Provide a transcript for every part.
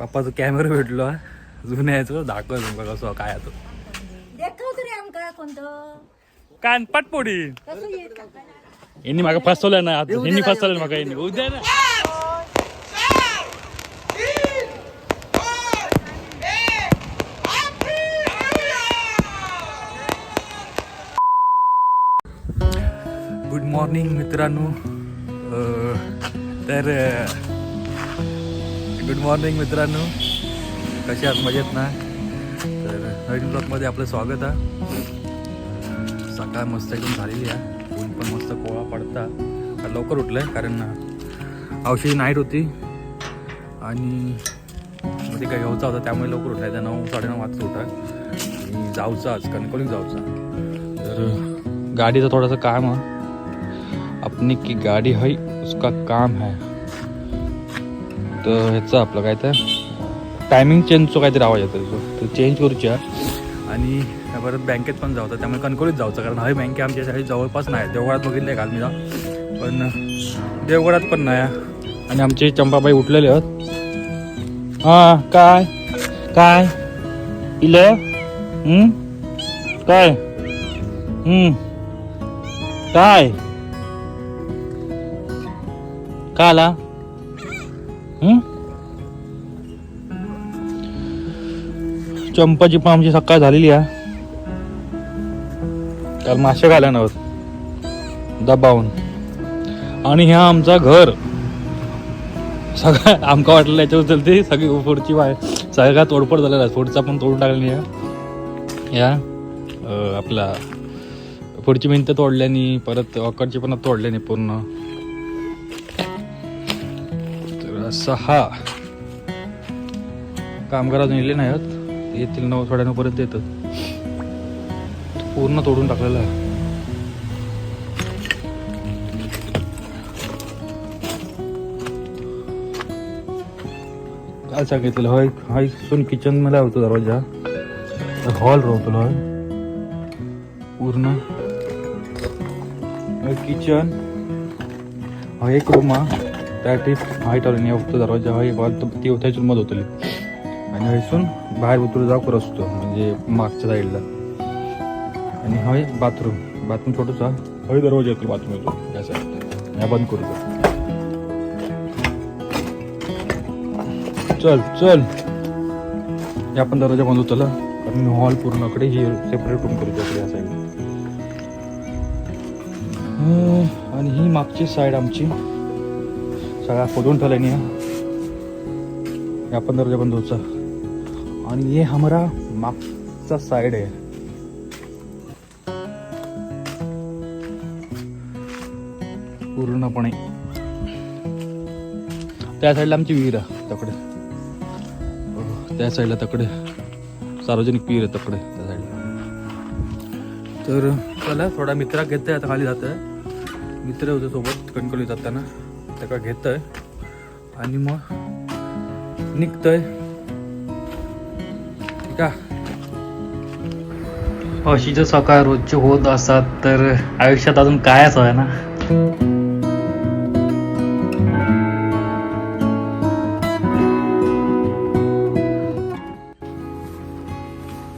पप्पाचा camera भेटलो. जुन्या याचं दाखव तुमका कसं काय तो. देखाव तरी आमका कोणतं. कान पाटपोडी. यांनी मागा फसवलं ना आता यांनी फसवलं मागा यांनी. उद्या ना. गुड मॉर्निंग मित्रांनो. तर गुड मॉर्निंग मित्रांनो. कसे आहात? मजेत ना? तर नवीन ब्लॉकमध्ये आपलं स्वागत आहे. सकाळ मस्त एकदम झालेली आहे. ऊन पण मस्त कोळा पडता. लवकर उठलं आहे कारण औषधी नाईट होती. आणि मध्ये काही घ्यायचा होता त्यामुळे लवकर उठायचा नऊ साडेनऊ वाजता उठा. आणि जाऊचा आज कणकोलीत जाऊचा. तर गाडीचं थोडंसं काम आहे. अपनी की गाडी है उसका काम है. तर ह्याचं आपलं काय तर टायमिंग चेंजचं काहीतरी आवाज येतो त्याचं तर चेंज करूच्या. आणि परत बँकेत पण जाऊ त्यामुळे कणकोलीत जाऊचं कारण हवी बँके आमच्या शाळेत जवळपास नाही. देवगडात बघितलं काल मी जा पण देवगडात पण नाही. आणि आमचे चंपाबाई उठलेले आहेत. हा काय? काय? इले? काय काय? का आला हम्म चंपाची पण आमची सकाळ झालेली आहे. काल मासे घाल्या नव्हत दबावून. आणि ह्या आमचा घर. सगळं आमका वाटलं याच्यावर चलते सगळी पुढची बाय सगळ्या तोडफोड झालेला आहे. पुढचा पण तोडून टाकलेली आहे. या आपला पुढची भिंत तोडल्यानी परत ऑकडची पण तोडल्यानी पूर्ण. सहा. कामगार अजून येले नाही आहेत येतील नऊ साडेनऊ पर्यंत देतात पूर्ण तोडून टाकलेलं आहे. काय सांगितलं होय हाय सून किचनमध्ये होतो दरवाजा. हॉल राहतो होय. पूर्ण. किचन हा एक रूम हा. त्या टीप हाईट आली फक्त दरवाजा हा हॉल ती थंयसून मध होतली. आणि हयसून बाहेर उतरू जाऊ असतो म्हणजे मागच्या साईडला आणि हय बाथरूम बाथरूम छोटूसा हय दरवाजा येतो बाथरूम येतो या साईड या बंद करू दे. चल चल. या पण दरवाजा बंद होतला कारण हॉल पूर्णकडे ही सेपरेट रूम करू शकतो या साईड आणि ही मागची साईड आमची. सगळा खोदून ठेवल्याने या पण दरवाजा बंद होता आणि हे हमारा मागचा साइड आहे. पूर्णपणे. त्या साईडला आमची विहीर आहे तकडे. त्या साईडला तकडे. सार्वजनिक विहीर आहे तकडे त्या साईडला तर चला थोडा मित्रा घेतोय आता खाली जातोय. मित्र होते सोबत कणकवली जाताना. त्याला घेतोय. आणि मग निघतोय. ठीक आहे. अशी जर सकाळ रोजचे होत असतात तर आयुष्यात अजून कायच आहे ना?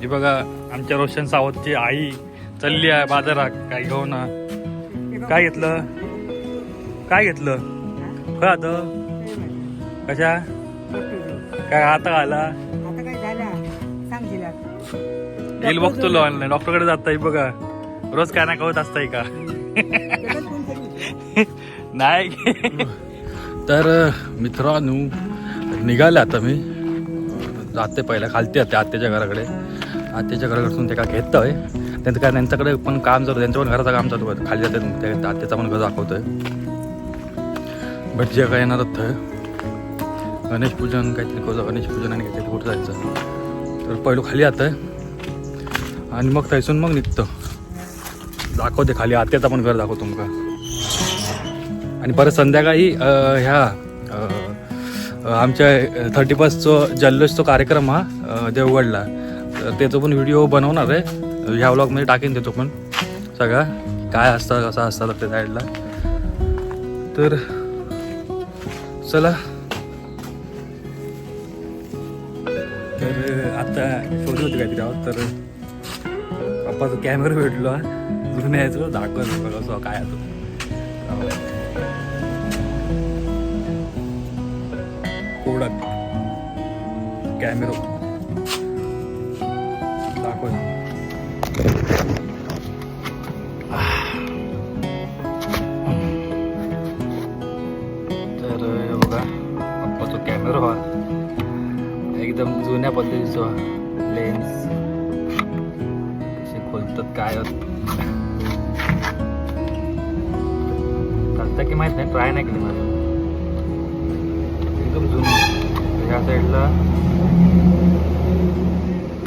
हे बघा आमच्या रोशन सावंतची आई चालली आहे बाजारात. काय घेऊन? काय घेतलं? काय घेतलं? काय आता कशा? काय आता आला आता काय झाला येईल बघतो ऑनलाईन डॉक्टरकडे जाताय बघा. रोज काय नाही कळत असताय का? नाही. तर मित्रांनो निघाले आता मी. जाते पहिला खालती आते आत्याच्या घराकडे. आत्याच्या घराकडून ते का घेतोय त्यांचं काय त्यांच्याकडे पण काम चालू त्यांच्या पण घराचं काम चालू आहे खाली जाते त्या आत्याचा पण घर दाखवतोय. भटजी काय येणार होतं गणेश पूजन काहीतरी करू गणेश पूजन आणि काहीतरी कुठं जायचं. तर पहिलं खाली आता आणि मग थैसून मग निघतं. दाखवते खाली आत्याचं पण घर दाखव तुमका आणि परत संध्याकाळी ह्या आमच्या थर्टी फर्स्टचो जल्लोषचा कार्यक्रम हा देवगडला तर त्याचा पण व्हिडिओ बनवणार आहे. ह्या व्लॉगमध्ये टाकेन देतो पण. सगळा काय असतं कसं असतं त्या साईडला तर चला. तर आता शोधत होते काहीतरी आहोत तर पप्पाचा कॅमेरा भेटलो जुन्या यायचो दाखवत बघा असं काय तो. कोडक. कॅमेरो दाखवत. पप्पाचा कॅमेरा एकदम जुन्या पद्धतीचा लेन्स कसे खोलतात काय चालतं की माहीत नाही ट्राय नाही केली मला. एकदम जुनं. ह्या साईडला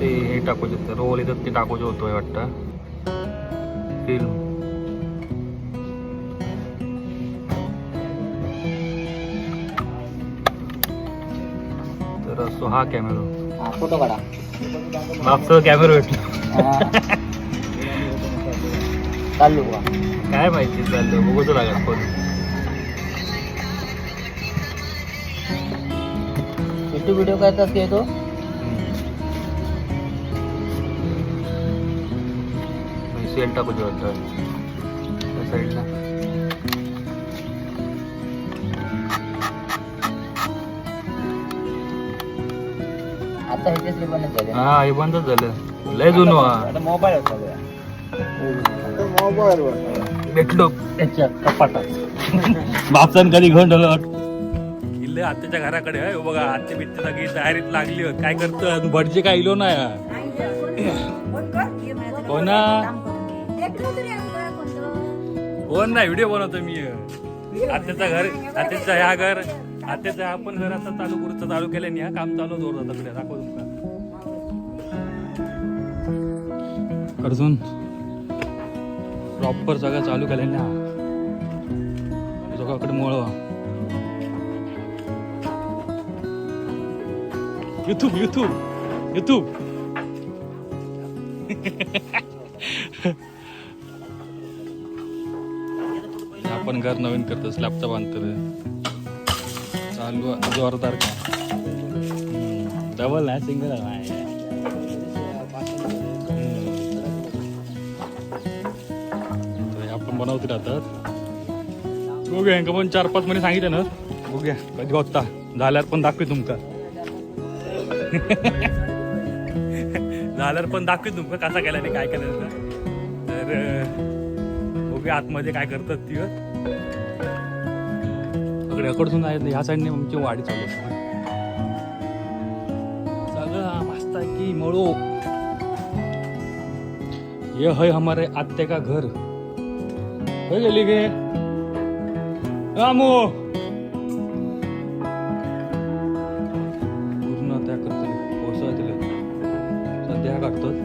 ते हे टाकू होते रोल येतात ते टाकूचे होतोय वाटतं. फिल्म हा कॅमेरा फ़ोटो काढा मागचा कॅमेरा भेटला चालू काय माहिती चाललं बघू तर लागेल पण युट्यूब व्हिडिओ करतात की तो सेल टाकूचे वाटतं त्या साईडला आता ह्याच्याच बंद झाले हा हे बंदच झालं. लय जुनं हा. मोबाईल होता मोबाईल भेटलो. त्याच्या कपाटात. बापसान कधी घेऊन किल्ले आत्याच्या घराकडे आहे. हो बघा आत्या बित्ते सगळी तयारीत लागली होत काय करत भटजी काय इलो नाही? कोणा? कोण नाही? व्हिडिओ बनवतो मी. आत्याचं घर आत्याचं ह्या घर. आता हा आपण जर आता चालू करूचं चालू केलं हा काम चालू जोर जाता पुढे दाखव तुमका अर्जुन प्रॉपर सगळं चालू केलं ना. दोघाकडे मोळ युट्यूब युट्यूब युट्यूब आपण घर नवीन करतो स्लॅबचा बांधतो चालू जोरदार का? डबल नाही सिंगल नाही आपण बनवते राहतात बघूया यांका पण चार पाच महिने सांगितलं ना. बघूया. कधी होता? झाल्यावर पण दाखवी तुमका. झाल्यावर पण दाखवी तुमका कसा केला नाही काय केलं. तर बघूया आतमध्ये काय करतात ती रेकॉर्डसून आहेत ह्या साईडने आमची वाढ चालू आहे. सगळं मस्त आहे की मळो. ये है हमारे आत्ते का घर. होय गेली गे? रामो! पूर्ण त्या करतले पोसळतले सध्या काढतात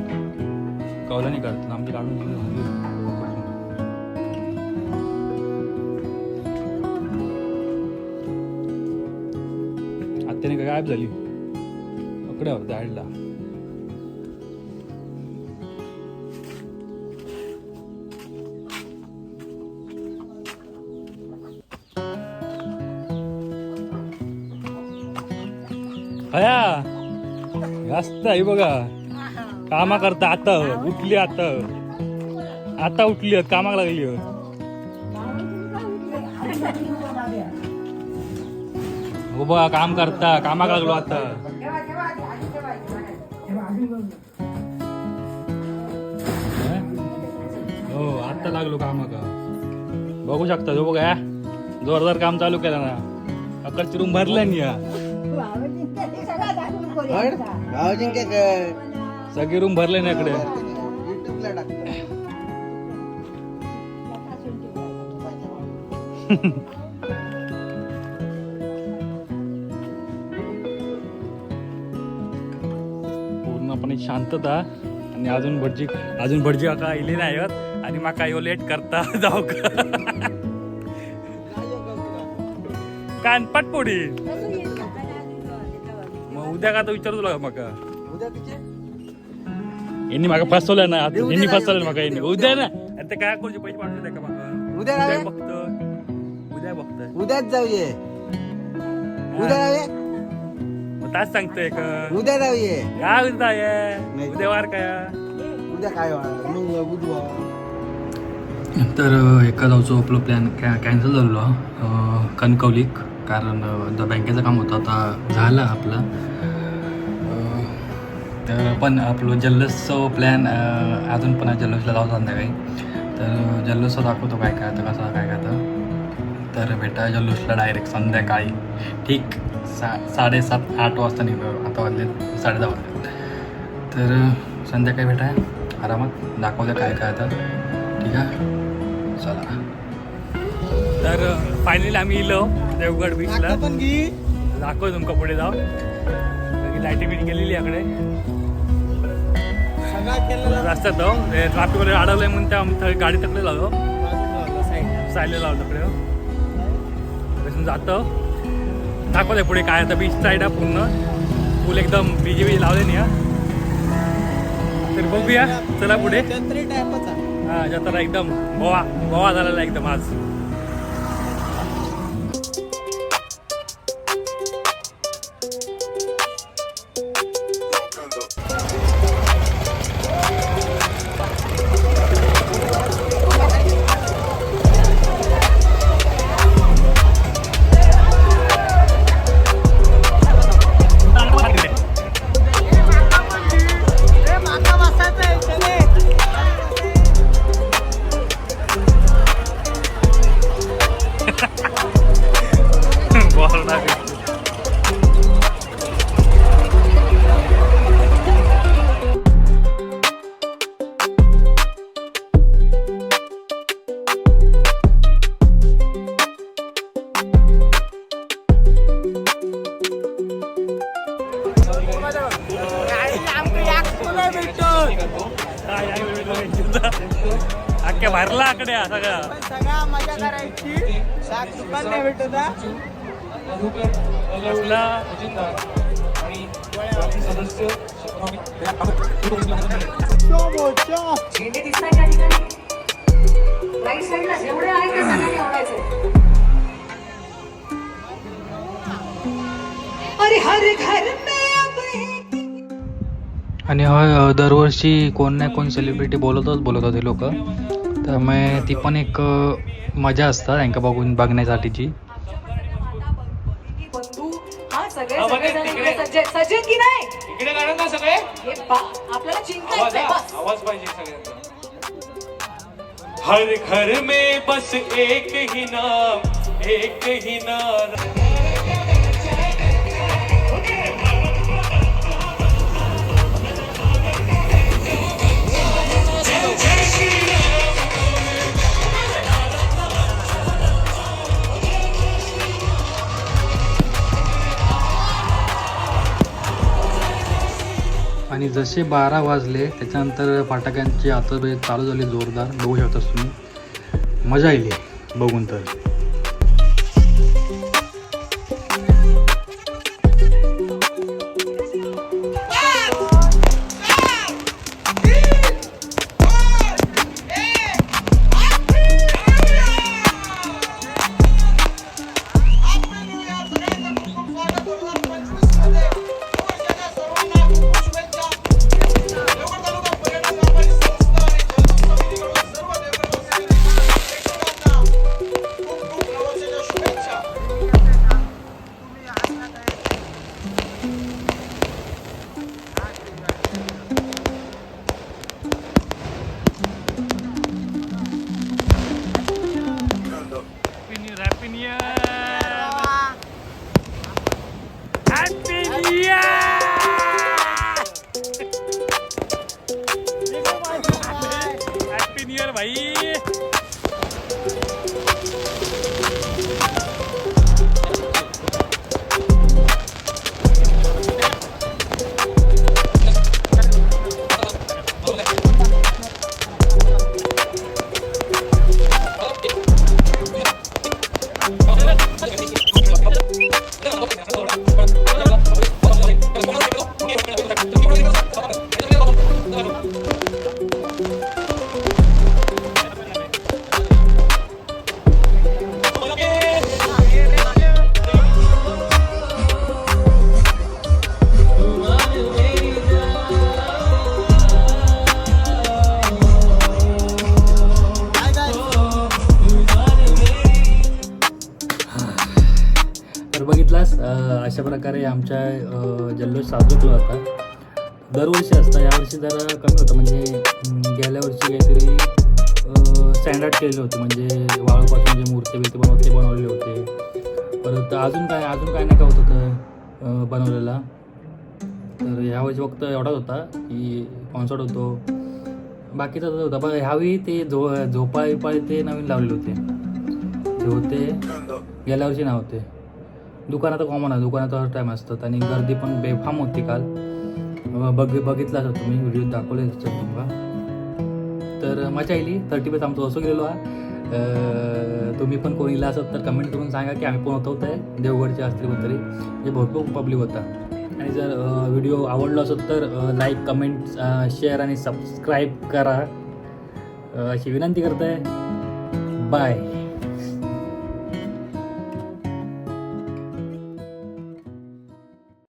कौलानी काढतात आमची काढून त्याने झाली. काय गायब झाली? अकड्यावर दाडला हया जास्त आहे बघा. कामा करता आता उठली आता. आता उठली कामाक लागली बघा काम करता कामाक लागलो आता. हं? हो आता लागलो कामाका. बघू शकता जो बघा. जोरदार काम चालू केलं ना. अकडची रूम भरल्या नी या. सगळी रूम भरले ना इकडे. शांतता आणि अजून भटजी अजून भटजी काका इले नाही आहेत आणि माका यो लेट करता जाऊ का? कानपट पोडी मग उद्या का तर विचारू तुला माका यांनी माका फसवलं ना आता यांनी फसवलं माका यांनी. उद्या ना. ते काय कोणते पैसे पाठवले का माका उद्या उद्या काय? बघतो उद्या बघतो उद्याच जाऊये. उद्या मग तास सांगतोय एक? उद्या जाऊये. या उद्या ये. उद्या वार काय? उद्या काय होणार मग बुधवार. तर एका जाऊचो आपलं प्लॅन कॅ कॅन्सल झालेलो कणकवलीक कारण द बँकेचं काम होतं आता झालं आपलं. तर पण आपलं जल्लोषचं प्लॅन अजून पण आहे, जल्लोषला जाऊ संध्याकाळी. तर जल्लोषचं दाखवतो काय काय आता कसं काय काय तर भेटा जल्लोषला डायरेक्ट संध्याकाळी. ठीक? सा साडेसात आठ वाजता निघलो आता वाजले साडे दहा वाजले. तर संध्याकाळी भेटा. आरामात दाखवलं काय काय आता. ठीक आहे? चला. तर फायनली आम्ही इलो देवगड बीचला पण घे. दाखव तुमका पुढे जाऊ लाईटी बिट गेलेली याकडे. केलेला. रस्त्यात जाऊ. ट्रॅफिक वगैरे अडवलंय म्हणून त्या आम्ही गाडी तकडे लावलो साईड सायले लावलं तकडे. बसून जातो. दाखवलंय पुढे काय आता बीच साईड आहे पूर्ण. पूल एकदम बीजी बीजी लावले नाही तर बघूया. चला पुढे. हा जत्रा एकदम गोवा गोवा झालेला एकदम आज. भेटत हा. कसला झेंडे दिसताय त्या ठिकाणी. राईट साईडला जेवढे आहेत ते सगळ्यांनी आवडायचे. अरे हर घर में अब एक आणि हा दरवर्षी कोण ना कोण सेलिब्रिटी बोलतच बोलत होते लोक. त्यामुळे ती पण एक मजा असतात त्यांका बघून बघण्यासाठीची. हा सगळे सज्जन की नाही? इकडे काढा ना सगळे. हे आपल्याला जिंकायचंय बस. आवाज पाहिजे सगळ्यांचा हर घर में बस एक ही नाम एक ही नाम आणि जसे बारा वाजले त्याच्यानंतर फाटाक्यांची आता चालू झाली जोरदार. बघू शकतास तुम्ही. मजा येईल बघून तर. हॅपी न्यू इयर भाई आमच्या जल्लोष साजरा केला होता दरवर्षी असता यावर्षी जरा कमी होतं. म्हणजे गेल्या वर्षी काहीतरी स्टँडर्ड केलेले होते. म्हणजे वाळूपासून जे मूर्ती बिर्ती बनवते ते बनवलेले होते. परत अजून काय अजून काय नाही का होत होतं बनवलेला. तर ह्यावेळी फक्त एवढाच होता की कॉन्सर्ट होतो. बाकीचा होता. पण ह्यावेळी ते झो झोपाळ बिपाळ ते नवीन लावले होते. ते होते गेल्या वर्षी नव्हते दुकानात कॉमन आहे. दुकानात हर टाईम असतात. आणि गर्दी पण बेफाम होती काल. बघ बघितलाच होता तुम्ही व्हिडिओ दाखवले त्याच्यात तुम्हाला. तर मजा आली. थर्टी बेस आमचं असं गेलेलो आहे. तुम्ही पण कोणीला असत तर कमेंट करून सांगा की आम्ही पण होत आहे देवगडच्या असतील तरी जे म्हणजे भरपूर पब्लिक होता. आणि जर व्हिडिओ आवडला असेल तर लाईक कमेंट शेअर आणि सबस्क्राईब करा. अशी विनंती करत आहे बाय